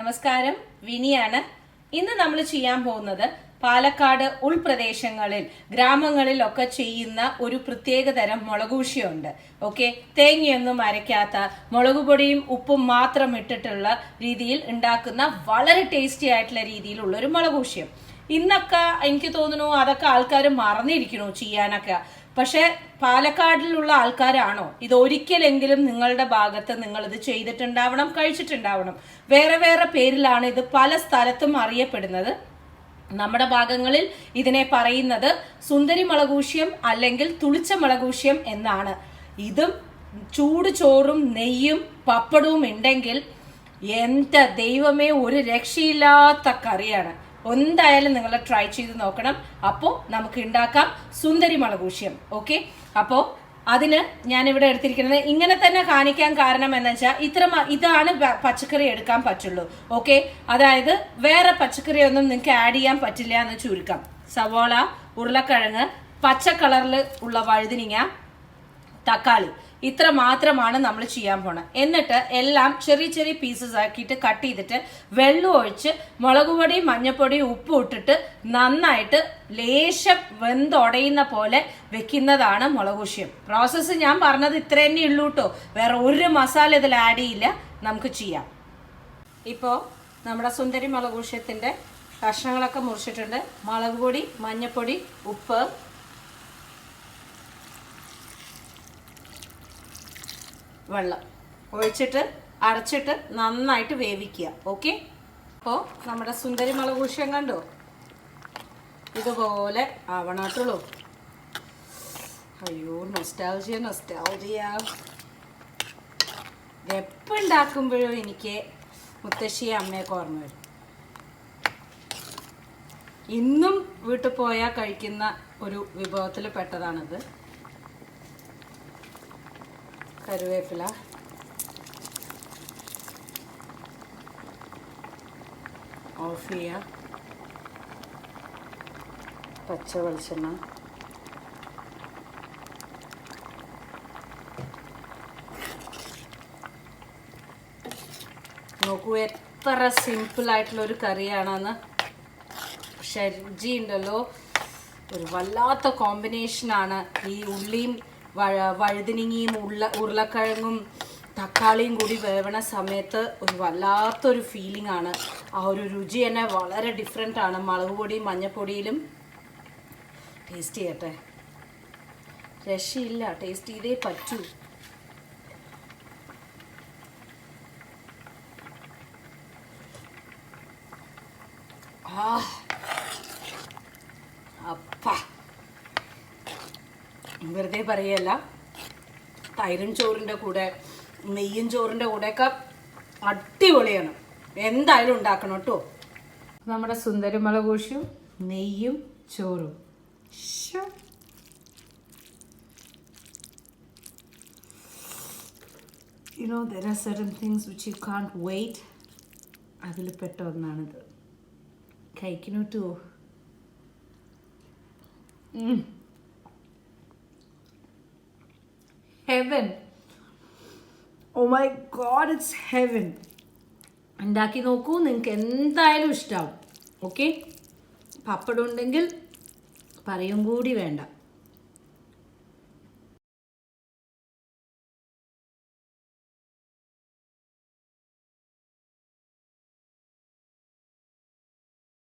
നമസ്കാരം. വിനിയാണ്. ഇന്ന് നമ്മൾ ചെയ്യാൻ പോകുന്നത് പാലക്കാട് ഉൾപ്രദേശങ്ങളിൽ ഗ്രാമങ്ങളിലൊക്കെ ചെയ്യുന്ന ഒരു പ്രത്യേക തരം മുളകൂശിയുണ്ട് ഓക്കെ? തേങ്ങയൊന്നും അരയ്ക്കാത്ത മുളക് പൊടിയും ഉപ്പും മാത്രം ഇട്ടിട്ടുള്ള രീതിയിൽ ഉണ്ടാക്കുന്ന വളരെ ടേസ്റ്റി ആയിട്ടുള്ള രീതിയിലുള്ള ഒരു മുളകൂഷ്യം ഇന്നൊക്കെ എനിക്ക് തോന്നുന്നു അതൊക്കെ ആൾക്കാർ മറന്നിരിക്കണു ചെയ്യാനൊക്കെ. പക്ഷെ പാലക്കാടിലുള്ള ആൾക്കാരാണോ? ഇത് ഒരിക്കലെങ്കിലും നിങ്ങളുടെ ഭാഗത്ത് ഇത് ചെയ്തിട്ടുണ്ടാവണം കഴിച്ചിട്ടുണ്ടാവണം. വേറെ വേറെ പേരിലാണ് ഇത് പല സ്ഥലത്തും അറിയപ്പെടുന്നത്. നമ്മുടെ ഭാഗങ്ങളിൽ ഇതിനെ പറയുന്നത് സുന്ദരി മുളകൂഷ്യം അല്ലെങ്കിൽ തുളിച്ച മുളകൂഷ്യം എന്നാണ്. ഇതും ചൂട് ചോറും നെയ്യും പപ്പടവും ഉണ്ടെങ്കിൽ എന്റെ ദൈവമേ ഒരു രക്ഷയില്ലാത്ത കറിയാണ്. എന്തായാലും നിങ്ങൾ ട്രൈ ചെയ്ത് നോക്കണം. അപ്പോൾ നമുക്ക് ഉണ്ടാക്കാം സുന്ദരി മുളകൂഷ്യം. ഓക്കെ അപ്പോൾ അതിന് ഞാൻ ഇവിടെ എടുത്തിരിക്കുന്നത് ഇങ്ങനെ തന്നെ കാണിക്കാൻ കാരണം എന്ന് വെച്ചാൽ ഇത്ര ഇതാണ് പച്ചക്കറി എടുക്കാൻ പറ്റുള്ളൂ. ഓക്കെ അതായത് വേറെ പച്ചക്കറി ഒന്നും നിങ്ങൾക്ക് ആഡ് ചെയ്യാൻ പറ്റില്ല എന്ന് ചുരുക്കം. സവോള ഉരുളക്കിഴങ്ങ് പച്ച കളറിൽ ഉള്ള വഴുതിനിങ്ങ തക്കാളി. ഇത്ര മാത്രമാണ് നമ്മൾ ചെയ്യാൻ പോണത് എന്നിട്ട് എല്ലാം ചെറിയ ചെറിയ പീസസ് ആക്കിയിട്ട് കട്ട് ചെയ്തിട്ട് വെള്ളം ഒഴിച്ച് മുളക് പൊടി മഞ്ഞപ്പൊടി ഉപ്പും ഇട്ടിട്ട് നന്നായിട്ട് ലേശം വെന്തുടയുന്ന പോലെ വെക്കുന്നതാണ് മുളകുശ്യം പ്രോസസ്സ് ഞാൻ പറഞ്ഞത് ഇത്ര തന്നെ ഉള്ളൂ കേട്ടോ വേറെ ഒരു മസാല ഇതിൽ ആഡ് ചെയ്യില്ല. നമുക്ക് ചെയ്യാം. ഇപ്പോൾ നമ്മുടെ സുന്ദരി മുളകുശ്യത്തിന്റെ കഷ്ണങ്ങളൊക്കെ മുറിച്ചിട്ടുണ്ട്. മുളക് പൊടി മഞ്ഞപ്പൊടി ഉപ്പ് വെള്ളം. ഒഴിച്ചിട്ട് അടച്ചിട്ട് നന്നായിട്ട് വേവിക്കുക. ഓക്കെ അപ്പോൾ നമ്മുടെ സുന്ദരി മുളകൂഷ്യം കണ്ടോ? ഇതുപോലെ ആവണത്തുള്ളൂ. അയ്യോ നൊസ്റ്റാൾജിയ നൊസ്റ്റാൾജിയ എപ്പോൾ ഉണ്ടാക്കുമ്പോഴും എനിക്ക് മുത്തശ്ശിയെ അമ്മയൊക്കെ ഓർമ്മ വരും. ഇന്നും വീട്ടിൽ പോയാൽ കഴിക്കുന്ന ഒരു വിഭവത്തിൽ പെട്ടതാണിത്. കരുവേപ്പില ഓഫ് ചെയ്യുക പച്ച വെളിച്ചെണ്ണ. നോക്കൂ എത്ര ഒരു കറിയാണെന്ന്. ഷർജി ഉണ്ടല്ലോ ഒരു വല്ലാത്ത കോമ്പിനേഷനാണ് ഈ ഉള്ളിയും വഴുതനങ്ങയും ഉള്ള ഉരുളക്കിഴങ്ങും തക്കാളിയും കൂടി വേവണ സമയത്ത് ഒരു വല്ലാത്തൊരു ഫീലിംഗ് ആണ്. ആ ഒരു രുചി തന്നെ വളരെ ഡിഫറെന്റ് ആണ്. മുളക് പൊടിയും മഞ്ഞപ്പൊടിയിലും ടേസ്റ്റ് ചെയ്യട്ടെ. രക്ഷയില്ല ടേസ്റ്റ് ചെയ്തേ പറ്റൂ. ആ അപ്പ. വെറുതെ പറയല്ല. തൈരും ചോറിന്റെ കൂടെ നെയ്യും ചോറിന്റെ കൂടെയൊക്കെ അടിപൊളിയാണ്. എന്തായാലും ഉണ്ടാക്കണം കേട്ടോ. നമ്മുടെ സുന്ദരമുളകൂഷ്യം നെയ്യും ചോറും. You know there are certain things which you can't wait wait. അതിൽ പെട്ട ഒന്നാണിത്. കഴിക്കുന്നു heaven oh my God it's heaven ഉണ്ടാക്കി നോക്കൂ നിങ്ങൾക്ക് എന്തായാലും ഇഷ്ടമാവും ഓക്കെ പപ്പടം ഉണ്ടെങ്കിൽ പറയും കൂടി വേണ്ട.